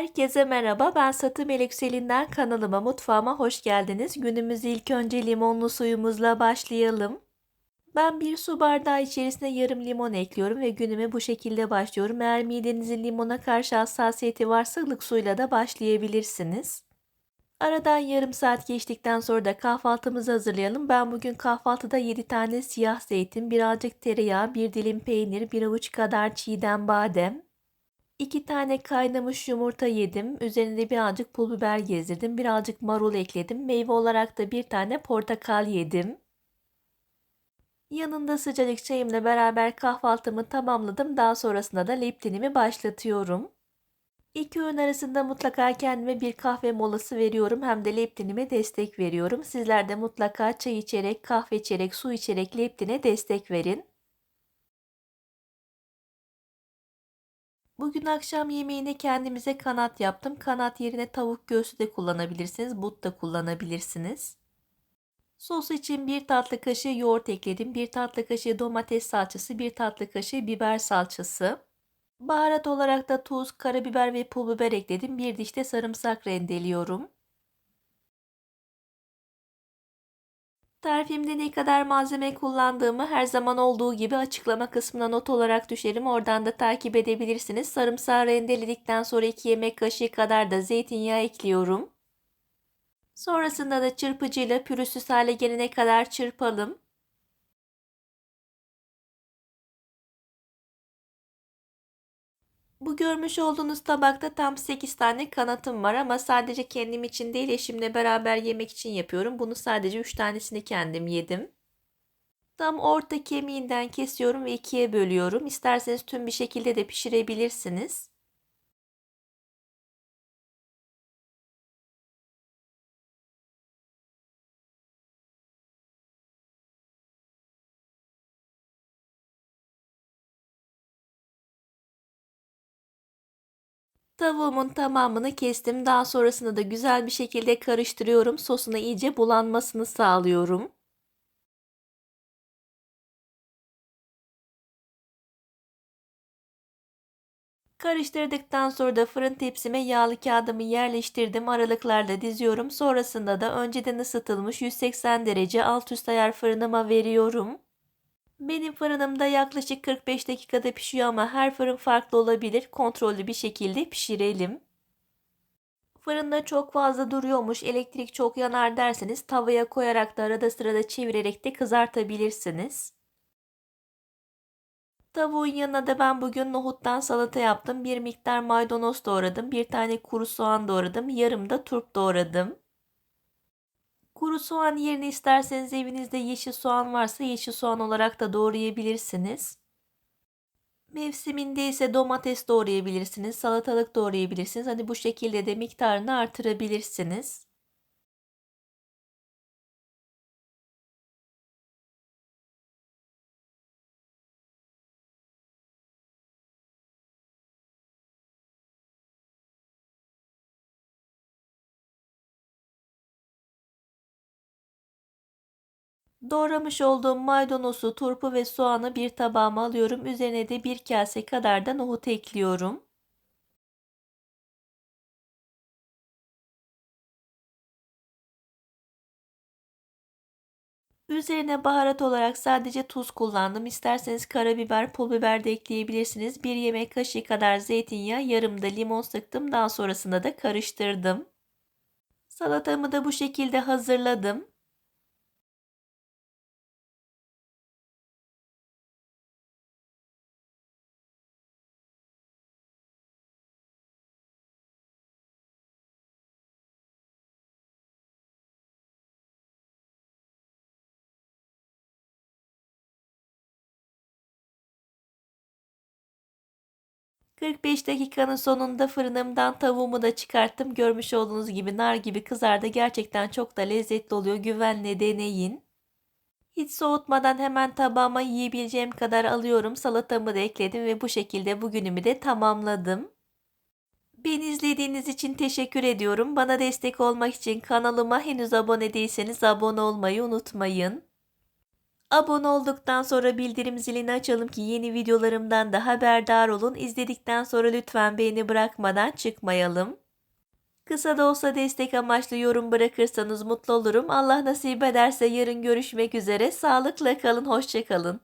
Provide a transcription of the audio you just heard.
Herkese merhaba. Ben Satı Melek Selin'den kanalıma, mutfağıma hoş geldiniz. Günümüzü ilk önce limonlu suyumuzla başlayalım. Ben bir su bardağı içerisine yarım limon ekliyorum ve günüme bu şekilde başlıyorum. Eğer midenizin limona karşı hassasiyeti varsa ılık suyla da başlayabilirsiniz. Aradan yarım saat geçtikten sonra da kahvaltımızı hazırlayalım. Ben bugün kahvaltıda 7 tane siyah zeytin, birazcık tereyağı, bir dilim peynir, bir avuç kadar çiğdem badem, 2 tane kaynamış yumurta yedim. Üzerine birazcık pul biber gezdirdim. Birazcık marul ekledim. Meyve olarak da bir tane portakal yedim. Yanında sıcacık çayımla beraber kahvaltımı tamamladım. Daha sonrasında da leptinimi başlatıyorum. İki öğün arasında mutlaka kendime bir kahve molası veriyorum. Hem de leptinime destek veriyorum. Sizler de mutlaka çay içerek, kahve içerek, su içerek leptine destek verin. Bugün akşam yemeğine kendimize kanat yaptım. Kanat yerine tavuk göğsü de kullanabilirsiniz. But da kullanabilirsiniz. Sos için bir tatlı kaşığı yoğurt ekledim. Bir tatlı kaşığı domates salçası, bir tatlı kaşığı biber salçası. Baharat olarak da tuz, karabiber ve pul biber ekledim. Bir diş de sarımsak rendeliyorum. Tarifimde ne kadar malzeme kullandığımı her zaman olduğu gibi açıklama kısmına not olarak düşerim. Oradan da takip edebilirsiniz. Sarımsağı rendeledikten sonra 2 yemek kaşığı kadar da zeytinyağı ekliyorum. Sonrasında da çırpıcıyla pürüzsüz hale gelene kadar çırpalım. Bu görmüş olduğunuz tabakta tam 8 tane kanatım var ama sadece kendim için değil eşimle beraber yemek için yapıyorum. Bunu sadece 3 tanesini kendim yedim. Tam orta kemiğinden kesiyorum ve ikiye bölüyorum. İsterseniz tüm bir şekilde de pişirebilirsiniz. Tavuğumun tamamını kestim. Daha sonrasında da güzel bir şekilde karıştırıyorum. Sosuna iyice bulanmasını sağlıyorum. Karıştırdıktan sonra da fırın tepsime yağlı kağıdımı yerleştirdim. Aralıklarla diziyorum. Sonrasında da önceden ısıtılmış 180 derece alt üst ayar fırınıma veriyorum. Benim fırınımda yaklaşık 45 dakikada pişiyor ama her fırın farklı olabilir. Kontrollü bir şekilde pişirelim. Fırında çok fazla duruyormuş, elektrik çok yanar derseniz tavaya koyarak da arada sırada çevirerek de kızartabilirsiniz. Tavuğun yanına da ben bugün nohuttan salata yaptım. Bir miktar maydanoz doğradım. Bir tane kuru soğan doğradım. Yarım da turp doğradım. Kuru soğan yerine isterseniz evinizde yeşil soğan varsa yeşil soğan olarak da doğrayabilirsiniz. Mevsiminde ise domates doğrayabilirsiniz, salatalık doğrayabilirsiniz. Hani bu şekilde de miktarını artırabilirsiniz. Doğramış olduğum maydanozu, turpu ve soğanı bir tabağıma alıyorum. Üzerine de bir kase kadar da nohut ekliyorum. Üzerine baharat olarak sadece tuz kullandım. İsterseniz karabiber, pul biber de ekleyebilirsiniz. Bir yemek kaşığı kadar zeytinyağı, yarım da limon sıktım. Daha sonrasında da karıştırdım. Salatamı da bu şekilde hazırladım. 45 dakikanın sonunda fırınımdan tavuğumu da çıkarttım. Görmüş olduğunuz gibi nar gibi kızardı. Gerçekten çok da lezzetli oluyor. Güvenle deneyin. Hiç soğutmadan hemen tabağıma yiyebileceğim kadar alıyorum. Salatamı da ekledim ve bu şekilde bugünümü de tamamladım. Beni izlediğiniz için teşekkür ediyorum. Bana destek olmak için kanalıma henüz abone değilseniz abone olmayı unutmayın. Abone olduktan sonra bildirim zilini açalım ki yeni videolarımdan da haberdar olun. İzledikten sonra lütfen beğeni bırakmadan çıkmayalım. Kısa da olsa destek amaçlı yorum bırakırsanız mutlu olurum. Allah nasip ederse yarın görüşmek üzere. Sağlıkla kalın, hoşçakalın.